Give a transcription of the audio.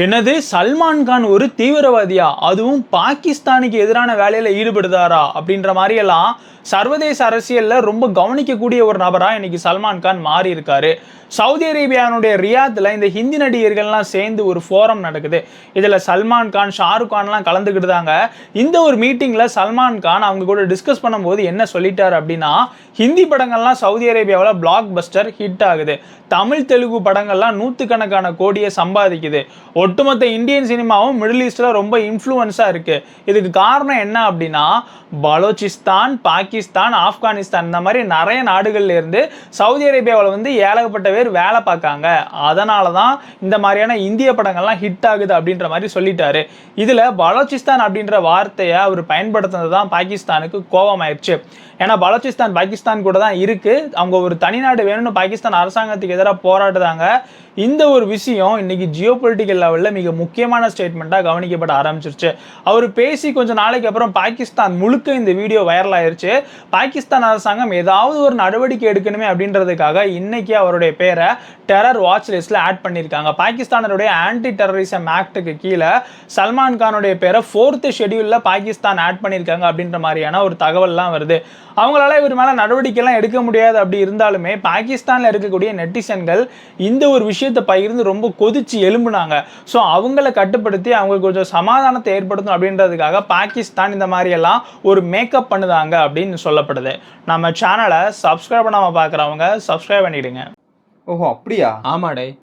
என்னது? சல்மான் கான் ஒரு தீவிரவாதியா? அதுவும் பாகிஸ்தானுக்கு எதிரான வேலையில் ஈடுபடுதாரா? அப்படின்ற மாதிரியெல்லாம் சர்வதேச அரசியல்ல ரொம்ப கவனிக்கக்கூடிய ஒரு நபரா இன்னைக்கு சல்மான் கான் மாறி இருக்காரு சவுதி அரேபியானுடைய ரியாத்தில் இந்த ஹிந்தி நடிகர்கள்லாம் சேர்ந்து ஒரு ஃபோரம் நடக்குது. இதில் சல்மான் கான் ஷாருக் கான்லாம் கலந்துக்கிட்டுதாங்க இந்த ஒரு மீட்டிங்கில் சல்மான் கான் அவங்க கூட டிஸ்கஸ் பண்ணும்போது என்ன சொல்லிட்டார் அப்படின்னா ஹிந்தி படங்கள்லாம் சவுதி அரேபியாவில் பிளாக் பஸ்டர் ஹிட் ஆகுது. தமிழ் தெலுங்கு படங்கள்லாம் நூற்றுக்கணக்கான கோடியை சம்பாதிக்குது. ஒட்டுமொத்த இந்தியன் சினிமாவும் மிடில் ஈஸ்டில் ரொம்ப இன்ஃப்ளூயன்ஸாக இருக்குது இதுக்கு காரணம் என்ன அப்படின்னா பலோச்சிஸ்தான் பாகிஸ்தான் ஆப்கானிஸ்தான் இந்த மாதிரி நிறைய நாடுகள்லேருந்து சவுதி அரேபியாவில் வந்து ஏழகப்பட்ட பேர் வேலை பார்க்காங்க. அதனால தான் இந்த மாதிரியான இந்திய படங்கள்லாம் ஹிட் ஆகுது அப்படின்ற மாதிரி சொல்லிட்டாரு. இதில் பலோச்சிஸ்தான் அப்படின்ற வார்த்தையை அவர் பயன்படுத்தினது தான் பாகிஸ்தானுக்கு கோபமாயிருச்சு. ஏன்னா பலோச்சிஸ்தான் பாகிஸ்தான் கூட தான் இருக்குது அவங்க ஒரு தனிநாடு வேணும்னு பாகிஸ்தான் அரசாங்கத்துக்கு எதிராக போராடுறாங்க. இந்த ஒரு விஷயம் இன்னைக்கு ஜியோ பொலிட்டிக்கல் லெவலில் மிக முக்கியமான ஸ்டேட்மெண்ட்டாக கவனிக்கப்பட ஆரம்பிச்சிருச்சு. அவர் பேசி கொஞ்சம் நாளைக்கு அப்புறம் பாகிஸ்தான் முழுக்க இந்த வீடியோ வைரல் ஆயிருச்சு. பாகிஸ்தான் அரசாங்கம் ஏதாவது ஒரு நடவடிக்கை எடுக்கணுமே அப்படின்றதுக்காக இன்னைக்கு அவருடைய பேரை டெரர் வாட்ச் லிஸ்ட்டில் ஆட் பண்ணியிருக்காங்க. பாகிஸ்தானருடைய ஆன்டி டெரரிசம் ஆக்டுக்கு கீழே சல்மான் கானுடைய பேரை ஃபோர்த்து ஷெடியூலில் பாகிஸ்தான் ஆட் பண்ணியிருக்காங்க அப்படின்ற மாதிரியான ஒரு தகவல்லாம் வருது. அவங்களால இவர் மேலே நடவடிக்கைலாம் எடுக்க முடியாது அப்படி இருந்தாலுமே பாகிஸ்தானில் இருக்கக்கூடிய நெட்டிசன்கள் இந்த ஒரு விஷயத்தை பகிர்ந்து ரொம்ப கொதிச்சு எழும்புனாங்க. ஸோ அவங்கள கட்டுப்படுத்தி அவங்களுக்கு கொஞ்சம் சமாதானத்தை ஏற்படுத்தணும் அப்படின்றதுக்காக பாகிஸ்தான் இந்த மாதிரியெல்லாம் ஒரு மேக்கப் பண்ணுதாங்க அப்படின்னு சொல்லப்படுது. நம்ம சேனலை சப்ஸ்கிரைப் பண்ணாமல் பார்க்குறவங்க சப்ஸ்கிரைப் பண்ணிடுங்க. ஓஹோ அப்படியா? ஆமாடே.